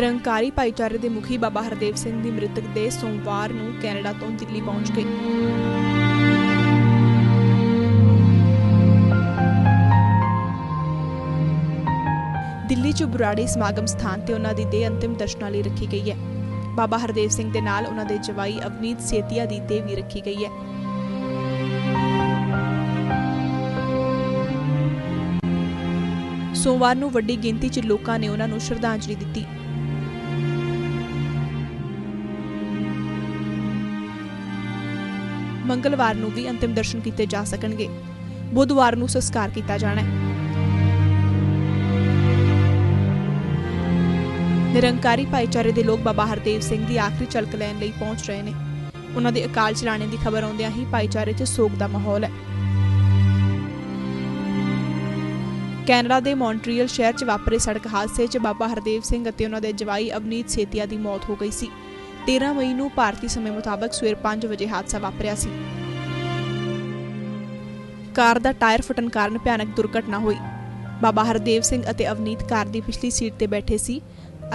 ਨਿਰੰਕਾਰੀ ਭਾਈਚਾਰੇ ਦੇ ਮੁਖੀ ਬਾਬਾ ਹਰਦੇਵ ਸਿੰਘ ਦੀ ਮ੍ਰਿਤਕ ਦੇ ਸੋਮਵਾਰ ਨੂੰ ਕੈਨੇਡਾ ਤੋਂ ਦਿੱਲੀ ਪਹੁੰਚ ਗਈ। ਦਿੱਲੀ 'ਚ ਬੁਰਾੜੀ ਸਮਾਗਮ ਸਥਾਨ ਤੇ ਉਹਨਾਂ ਦੀ ਦੇਹ ਅੰਤਿਮ ਦਰਸ਼ਨਾਂ ਲਈ ਰੱਖੀ ਗਈ ਹੈ। ਬਾਬਾ ਹਰਦੇਵ ਸਿੰਘ ਦੇ ਨਾਲ ਉਹਨਾਂ ਦੇ ਜਵਾਈ ਅਵਨੀਤ ਸੇਤੀਆ ਦੀ ਦੇਹ ਵੀ ਰੱਖੀ ਗਈ ਹੈ। ਸੋਮਵਾਰ ਨੂੰ ਵੱਡੀ ਗਿਣਤੀ 'ਚ ਲੋਕਾਂ ਨੇ ਉਹਨਾਂ ਨੂੰ ਸ਼ਰਧਾਂਜਲੀ ਦਿੱਤੀ। ਮੰਗਲਵਾਰ ਨੂੰ ਵੀ ਅੰਤਿਮ ਦਰਸ਼ਨ ਕੀਤੇ ਜਾ ਸਕਣਗੇ। ਬੁੱਧਵਾਰ ਨੂੰ ਸੰਸਕਾਰ ਕੀਤਾ ਜਾਣਾ ਹੈ। ਨਿਰੰਕਾਰੀ ਭਾਈਚਾਰੇ ਦੇ ਲੋਕ ਬਾਬਾ ਹਰਦੇਵ ਸਿੰਘ ਦੀ ਆਖਰੀ ਝਲਕ ਲੈਣ ਲਈ ਪਹੁੰਚ ਰਹੇ ਨੇ। ਉਹਨਾਂ ਦੇ ਅਕਾਲ ਚਲਾਣੇ ਦੀ ਖਬਰ ਆਉਂਦਿਆਂ ਹੀ ਭਾਈਚਾਰੇ 'ਚ ਸੋਗ ਦਾ ਮਾਹੌਲ ਹੈ। ਕੈਨੇਡਾ ਦੇ ਮੌਂਟਰੀਅਲ ਸ਼ਹਿਰ 'ਚ ਵਾਪਰੇ ਸੜਕ ਹਾਦਸੇ 'ਚ ਬਾਬਾ ਹਰਦੇਵ ਸਿੰਘ ਅਤੇ ਉਹਨਾਂ ਦੇ ਜਵਾਈ ਅਵਨੀਤ ਸੇਤੀਆ ਦੀ ਮੌਤ ਹੋ ਗਈ ਸੀ। 13 ਮਈ ਨੂੰ ਭਾਰਤੀ ਸਮੇਂ ਮੁਤਾਬਕ ਸਵੇਰ 5 ਵਜੇ ਹਾਦਸਾ ਵਾਪਰਿਆ ਸੀ। ਕਾਰ ਦਾ ਟਾਇਰ ਫਟਣ ਕਾਰਨ ਭਿਆਨਕ ਦੁਰਘਟਨਾ ਹੋਈ। ਬਾਬਾ ਹਰਦੇਵ ਸਿੰਘ ਅਤੇ ਅਵਨੀਤ ਕਾਰ ਦੀ ਪਿਛਲੀ ਸੀਟ ਤੇ ਬੈਠੇ ਸੀ।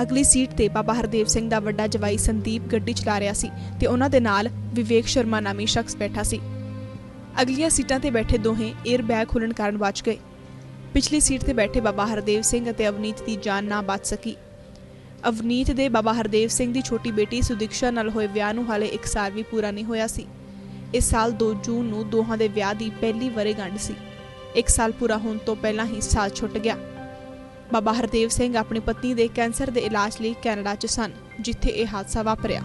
ਅਗਲੀ ਸੀਟ ਤੇ ਬਾਬਾ ਹਰਦੇਵ ਸਿੰਘ ਦਾ ਵੱਡਾ ਜਵਾਈ ਸੰਦੀਪ ਗੱਡੀ ਚਲਾ ਰਿਹਾ ਸੀ ਤੇ ਉਹਨਾਂ ਦੇ ਨਾਲ ਵਿਵੇਕ ਸ਼ਰਮਾ ਨਾਮੀ ਸ਼ਖਸ ਬੈਠਾ ਸੀ। ਅਗਲੀਆਂ ਸੀਟਾਂ ਤੇ ਬੈਠੇ ਦੋਹੇ 에ਅਰ ਬੈਗ ਖੁੱਲਣ ਕਾਰਨ ਬਚ ਗਏ। ਪਿਛਲੀ ਸੀਟ ਤੇ ਬੈਠੇ ਬਾਬਾ ਹਰਦੇਵ ਸਿੰਘ ਅਤੇ ਅਵਨੀਤ ਦੀ ਜਾਨ ਨਾ ਬਚ ਸਕੀ। ਅਵਨੀਤ ਦੇ ਬਾਬਾ ਹਰਦੇਵ ਸਿੰਘ ਦੀ ਛੋਟੀ ਬੇਟੀ ਸੁਦਿਕਸ਼ਾ ਨਾਲ ਹੋਏ ਵਿਆਹ ਨੂੰ ਹਾਲੇ 1 ਸਾਲ ਵੀ ਪੂਰਾ ਨਹੀਂ ਹੋਇਆ ਸੀ। ਇਸ ਸਾਲ 2 ਜੂਨ ਨੂੰ ਦੋਹਾਂ ਦੇ ਵਿਆਹ ਦੀ ਪਹਿਲੀ ਵਰੇਗੰਢ ਸੀ। 1 ਸਾਲ ਪੂਰਾ ਹੋਣ ਤੋਂ ਪਹਿਲਾਂ ਹੀ ਸਾਲ ਛੁੱਟ ਗਿਆ। ਬਾਬਾ ਹਰਦੇਵ ਸਿੰਘ ਆਪਣੀ ਪਤਨੀ ਦੇ ਕੈਂਸਰ ਦੇ ਇਲਾਜ ਲਈ ਕੈਨੇਡਾ 'ਚ ਸਨ, ਜਿੱਥੇ ਇਹ ਹਾਦਸਾ ਵਾਪਰਿਆ।